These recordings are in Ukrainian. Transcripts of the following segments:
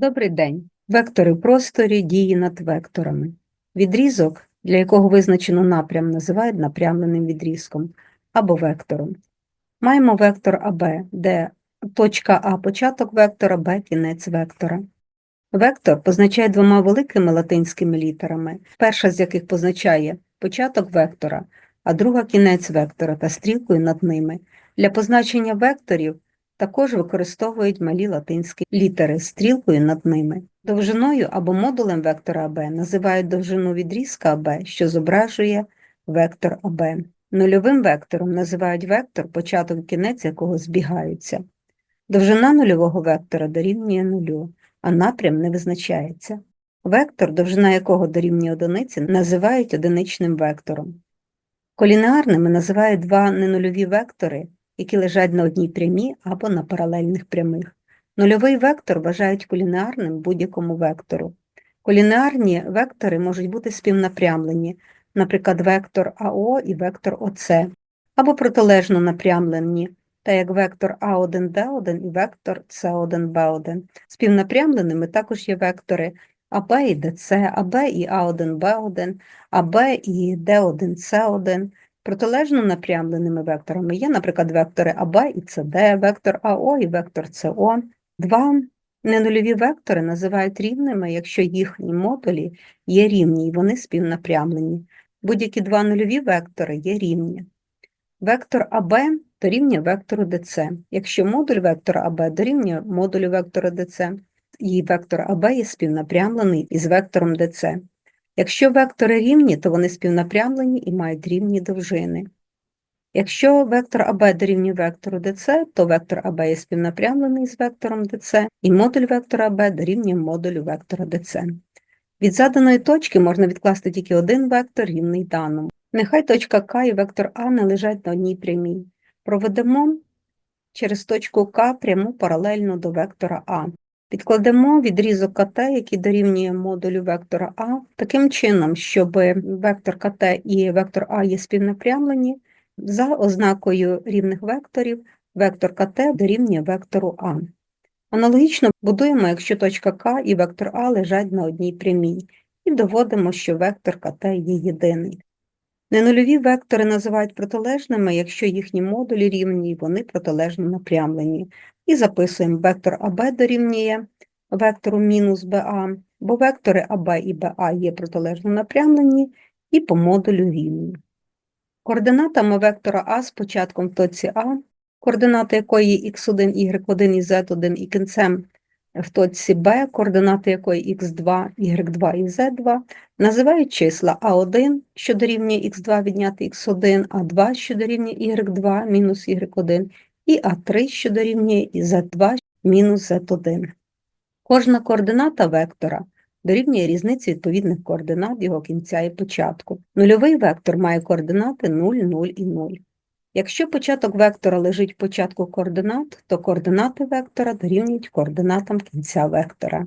Добрий день. Вектори в просторі дії над векторами. Відрізок, для якого визначено напрям, називають напрямленим відрізком або вектором. Маємо вектор АБ, де точка А початок вектора, Б кінець вектора. Вектор позначає двома великими латинськими літерами, перша з яких позначає початок вектора, а друга кінець вектора та стрілкою над ними. Для позначення векторів також використовують малі латинські літери з стрілкою над ними. Довжиною або модулем вектора АБ називають довжину відрізка АБ, що зображує вектор АБ. Нульовим вектором називають вектор, початок і кінець якого збігаються. Довжина нульового вектора дорівнює нулю, а напрям не визначається. Вектор, довжина якого дорівнює одиниці, називають одиничним вектором. Колінеарними називають два ненульові вектори, які лежать на одній прямій або на паралельних прямих. Нульовий вектор вважають колінеарним будь-якому вектору. Колінеарні вектори можуть бути співнапрямлені, наприклад, вектор АО і вектор ОЦ, або протилежно напрямлені, та як вектор А1Д1 і вектор С1Б1. Співнапрямленими також є вектори АБ і ДЦ, АБ і А1Б1, АБ і Д1С1. Протилежно напрямленими векторами є, наприклад, вектори АБ і СД, вектор АО і вектор СО. Два ненульові вектори називають рівними, якщо їхні модулі є рівні і вони співнапрямлені. Будь-які два нульові вектори є рівні. Вектор АБ дорівнює вектору ДЦ. Якщо модуль вектора АБ дорівнює модулю вектора ДЦ, і вектор АБ є співнапрямлений із вектором ДЦ. Якщо вектори рівні, то вони співнапрямлені і мають рівні довжини. Якщо вектор АБ дорівнює вектору ДЦ, то вектор АБ є співнапрямлений з вектором ДЦ, і модуль вектора АБ дорівнює модулю вектора ДЦ. Від заданої точки можна відкласти тільки один вектор, рівний даному. Нехай точка К і вектор А не лежать на одній прямій. Проведемо через точку К пряму паралельно до вектора А. Підкладемо відрізок КТ, який дорівнює модулю вектора А, таким чином, щоб вектор КТ і вектор А є співнапрямлені, за ознакою рівних векторів вектор КТ дорівнює вектору А. Аналогічно будуємо, якщо точка К і вектор А лежать на одній прямій, і доводимо, що вектор КТ є єдиний. Ненульові вектори називають протилежними, якщо їхні модулі рівні, і вони протилежно напрямлені. І записуємо вектор АБ дорівнює вектору мінус БА, бо вектори АБ і БА є протилежно напрямлені і по модулю рівні. Координатами вектора А з початком в точці А, координати якої х1, y1 і z1 і кінцем в точці Б, координати якої х2, y2 і z2, називають числа А1, що дорівнює х2 відняти х1, А2, що дорівнює y2 мінус y1, і А3, що дорівнює z2 мінус z1. Кожна координата вектора дорівнює різниці відповідних координат його кінця і початку. Нульовий вектор має координати 0, 0 і 0. Якщо початок вектора лежить в початку координат, то координати вектора дорівнюють координатам кінця вектора.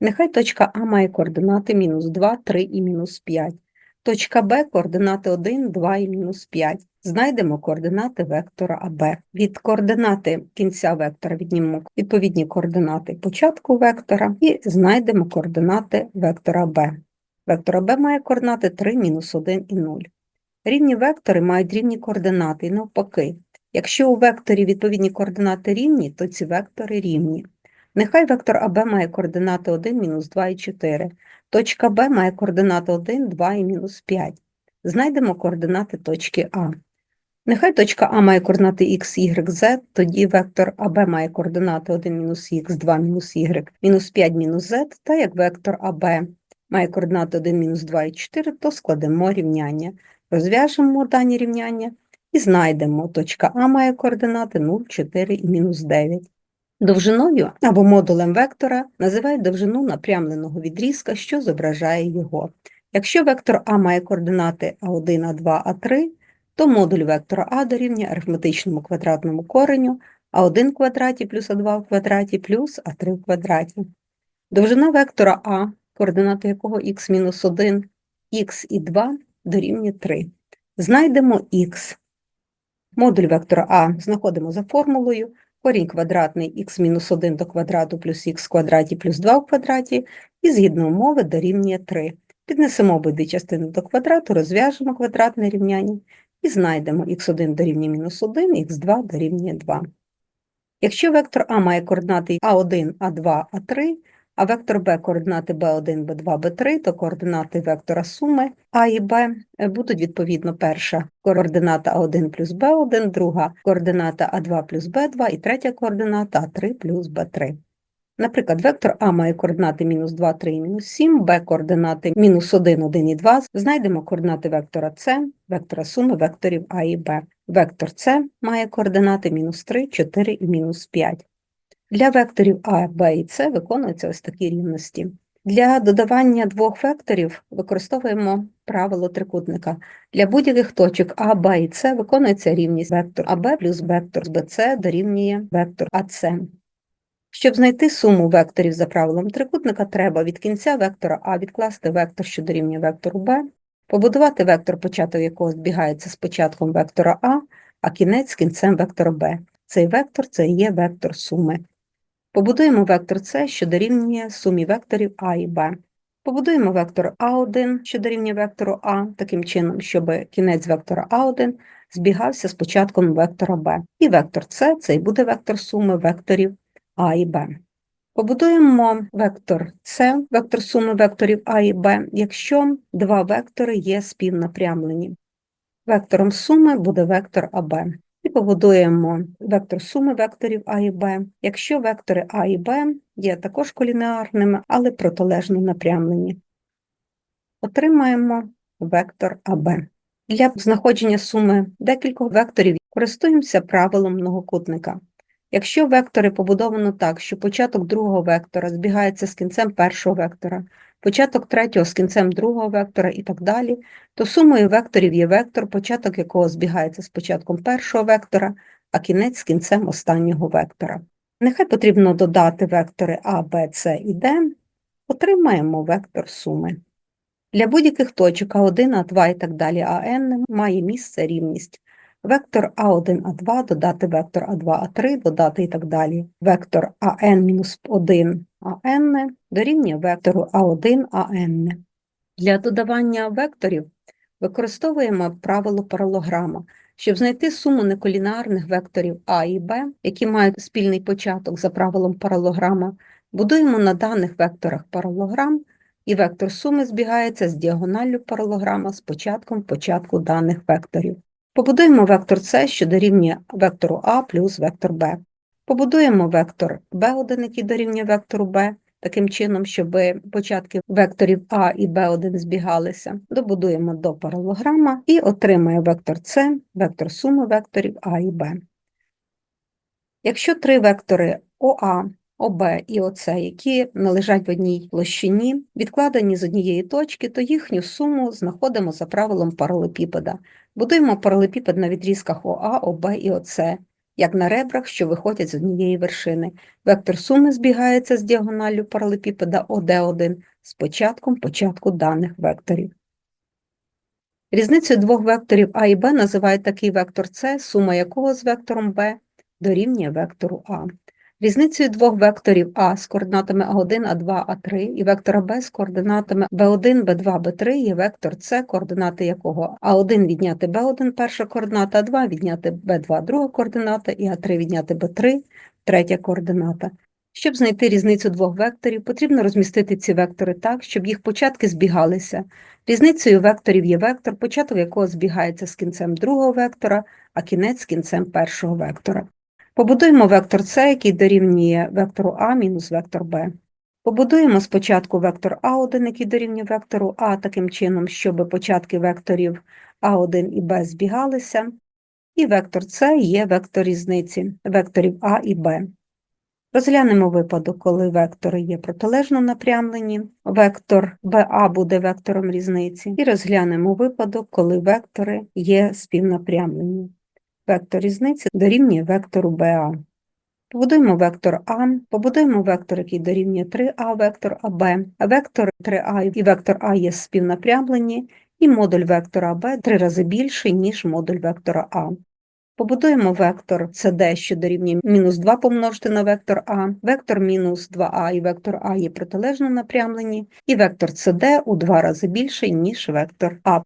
Нехай точка А має координати мінус 2, 3 і мінус 5. Точка Б координати 1, 2 і мінус 5. Знайдемо координати вектора АБ. Від координати кінця вектора віднімемо відповідні координати початку вектора і знайдемо координати вектора Б. Вектор АБ має координати 3, мінус 1 і 0. Рівні вектори мають рівні координати і навпаки. Якщо у векторі відповідні координати рівні, то ці вектори рівні. Нехай вектор АБ має координати 1, мінус 2 і 4. Точка Б має координати 1, 2 і мінус 5. Знайдемо координати точки А. Нехай точка А має координати x, y, z, тоді вектор АБ має координати 1 мінус х, 2 мінус y, мінус 5 мінус z, та як вектор АБ має координати 1 мінус 2 і 4, то складемо рівняння. Розв'яжемо дані рівняння і знайдемо, точка А має координати 0, 4 і мінус 9. Довжиною або модулем вектора називають довжину напрямленого відрізка, що зображає його. Якщо вектор А має координати А1, А2, А3, то модуль вектора А дорівнює арифметичному квадратному кореню А1 в квадраті плюс А2 в квадраті плюс А3 в квадраті. Довжина вектора А, координати якого х-1, х і 2 дорівнює 3. Знайдемо х. Модуль вектора А знаходимо за формулою. Корінь квадратний х мінус 1 до квадрату плюс х в квадраті плюс 2 в квадраті, і згідно умови дорівнює 3. Піднесемо обидві частини до квадрату, розв'яжемо квадратне рівняння і знайдемо х1 дорівнює мінус 1, х2 дорівнює 2. Якщо вектор А має координати А1, А2, А3, а вектор Б координати B1, B2, B3, то координати вектора суми А і Б будуть відповідно перша координата А1 плюс Б1, друга координата А2 плюс Б2 і третя координата А3 плюс Б3. Наприклад, вектор А має координати мінус 2, 3 і мінус 7, Б координати мінус 1, 1 і 2. Знайдемо координати вектора С, вектора суми векторів А і Б. Вектор С має координати мінус 3, 4 і мінус 5. Для векторів А, Б і С виконуються ось такі рівності. Для додавання двох векторів використовуємо правило трикутника. Для будь-яких точок А, Б і С виконується рівність вектор АБ плюс вектор БЦ дорівнює вектор АС. Щоб знайти суму векторів за правилом трикутника, треба від кінця вектора А відкласти вектор, що дорівнює вектору Б, побудувати вектор, початок якого збігається з початком вектора А, а кінець з кінцем вектора Б. Цей вектор це і є вектор суми. Побудуємо вектор С, що дорівнює сумі векторів А і Б. Побудуємо вектор А1, що дорівнює вектору А, таким чином, щоб кінець вектора А1 збігався з початком вектора Б. І вектор С це і буде вектор суми векторів А і Б. Побудуємо вектор С, вектор суми векторів А і Б, якщо два вектори є співнапрямлені. Вектором суми буде вектор АБ. Побудуємо вектор суми векторів А і Б, якщо вектори А і Б є також колінеарними, але протилежно напрямлені. Отримаємо вектор АБ. Для знаходження суми декількох векторів користуємося правилом многокутника. Якщо вектори побудовано так, що початок другого вектора збігається з кінцем першого вектора, початок третього з кінцем другого вектора і так далі, то сумою векторів є вектор, початок якого збігається з початком першого вектора, а кінець з кінцем останнього вектора. Нехай потрібно додати вектори А, Б, С і Д, отримаємо вектор суми. Для будь-яких точок А1, А2 і так далі АН має місце рівність. Вектор А1, А2 додати вектор А2, А3, додати і так далі. Вектор АН-1 АН дорівнює вектору А1, АН. Для додавання векторів використовуємо правило паралограма. Щоб знайти суму неколінарних векторів А і Б, які мають спільний початок за правилом паралограма, будуємо на даних векторах паралограм, і вектор суми збігається з діагоналлю паралограма з початком початку даних векторів. Побудуємо вектор С, що дорівнює вектору А плюс вектор Б. Побудуємо вектор B1, який дорівнює вектору B, таким чином, щоб початки векторів А і B1 збігалися. Добудуємо до паралограма і отримає вектор С, вектор суми векторів А і Б. Якщо три вектори ОА, ОБ і ОС, які належать в одній площині, відкладені з однієї точки, то їхню суму знаходимо за правилом паралепіпеда. Будуємо паралепіпед на відрізках ОА, ОБ і ОС, як на ребрах, що виходять з однієї вершини. Вектор суми збігається з діагоналлю паралепіпеда ОД1 з початком початку даних векторів. Різницею двох векторів А і Б називають такий вектор С, сума якого з вектором Б дорівнює вектору А. Різницею двох векторів А з координатами А1, А2, А3 і вектора Б з координатами B1, B2, B3 є вектор С, координати якого А1 відняти B1 перша координата, А2 відняти B2 друга координата і А3 відняти B3 третя координата. Щоб знайти різницю двох векторів, потрібно розмістити ці вектори так, щоб їх початки збігалися. Різницею векторів є вектор, початок якого збігається з кінцем другого вектора, а кінець з кінцем першого вектора. Побудуємо вектор С, який дорівнює вектору А мінус вектор Б. Побудуємо спочатку вектор А1, який дорівнює вектору А, таким чином, щоб початки векторів А1 і Б збігалися. І вектор С є вектор різниці векторів А і Б. Розглянемо випадок, коли вектори є протилежно напрямлені, вектор БА буде вектором різниці, і розглянемо випадок, коли вектори є співнапрямлені. Вектор різниці дорівнює вектору БА. Побудуємо вектор А, побудуємо вектор, який дорівнює 3А, вектор АБ, вектор 3А і вектор А є співнапрямлені, і модуль вектора АБ три рази більший, ніж модуль вектора А. Побудуємо вектор CD, що дорівнює мінус 2 помножити на вектор А, вектор мінус 2а і вектор А є протилежно напрямлені, і вектор CD у два рази більший, ніж вектор А.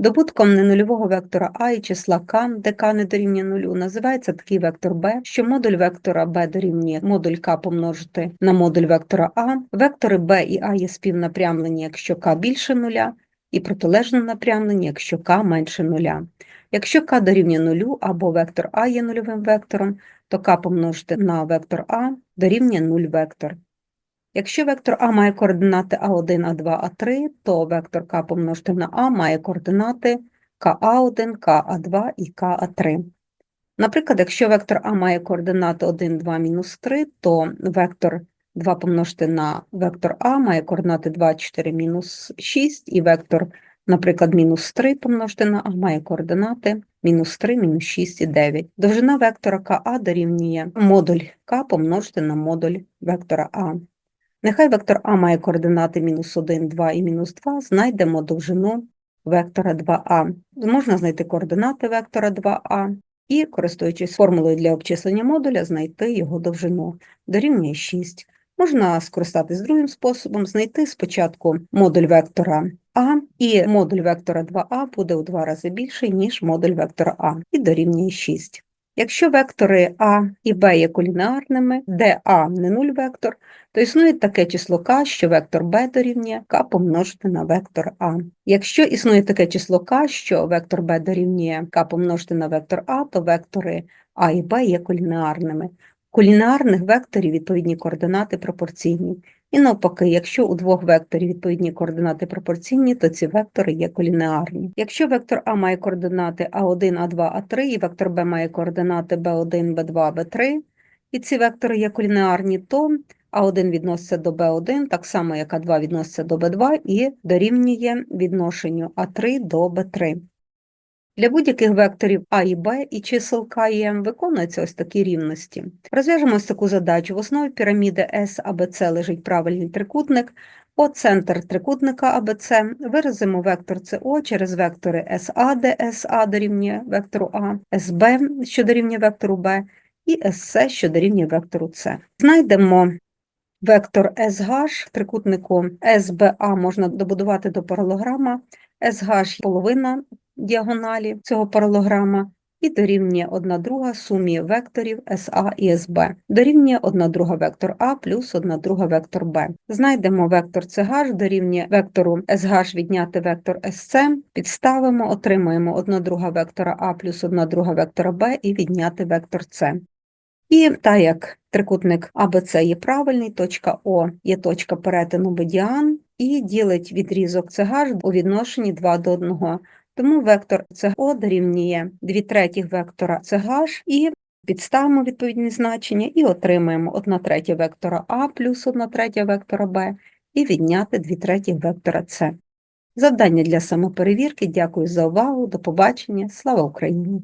Добутком ненульового вектора А і числа k, де k не дорівнює нулю, називається такий вектор b, що модуль вектора b дорівнює модуль k помножити на модуль вектора А. Вектори b і А є співнапрямлені, якщо k більше нуля, і протилежно напрямлені, якщо k менше нуля. Якщо k дорівнює нулю або вектор А є нульовим вектором, то k помножити на вектор А дорівнює 0 вектор. Якщо вектор А має координати А1, А2, А3, то вектор К помножити на А має координати КА1, КА2 і КА3. Наприклад, якщо вектор А має координати 1, 2, мінус 3, то вектор 2 помножити на вектор А має координати 2, 4, мінус 6, і вектор, наприклад, мінус 3 помножити на А має координати мінус 3, мінус 6 і 9. Довжина вектора КА дорівнює модуль К помножити на модуль вектора А. Нехай вектор А має координати мінус 1, 2 і мінус 2, знайдемо довжину вектора 2а. Можна знайти координати вектора 2а і, користуючись формулою для обчислення модуля, знайти його довжину. Дорівнює 6. Можна скористатись другим способом, знайти спочатку модуль вектора А, і модуль вектора 2а буде у два рази більший, ніж модуль вектора А, і дорівнює 6. Якщо вектори А і Б є колінеарними, де А не нуль вектор, то існує таке число k, що вектор b дорівнює k помножити на вектор А. Якщо існує таке число k, що вектор b дорівнює k помножити на вектор А, то вектори А і Б є колінеарними. Колінеарних векторів відповідні координати пропорційні. І навпаки, якщо у двох векторів відповідні координати пропорційні, то ці вектори є колінеарні. Якщо вектор А має координати А1, А2, А3, і вектор Б має координати B1, B2, B3, і ці вектори є колінеарні, то А1 відноситься до B1, так само як А2 відноситься до B2 і дорівнює відношенню А3 до B3. Для будь-яких векторів А і Б і чисел К і М виконуються ось такі рівності. Розв'яжемо ось таку задачу. В основі піраміди С АБЦ лежить правильний трикутник. О центр трикутника АБЦ виразимо вектор СО через вектори СА, де СА дорівнює вектору А, СБ, що дорівнює вектору Б, і СС, що дорівнює вектору С. Знайдемо вектор SH, трикутнику СБА можна добудувати до паралограма, SH – половина діагоналі цього паралограма і дорівнює 1 друга сумі векторів SA і SB. Дорівнює 1 друга вектор А плюс 1 друга вектор Б. Знайдемо вектор CH, дорівнює вектору SH відняти вектор SC, підставимо, отримаємо 1 друга вектора А плюс 1 друга вектора Б і відняти вектор С. І так як трикутник АБЦ є правильний, точка О є точка перетину медіан і ділить відрізок CH у відношенні 2 до 1. Тому вектор СО дорівнює 2 третіх вектора CH і підставимо відповідні значення і отримаємо 1 третя вектора А плюс 1 третя вектора Б і відняти 2 треті вектора С. Завдання для самоперевірки. Дякую за увагу. До побачення. Слава Україні!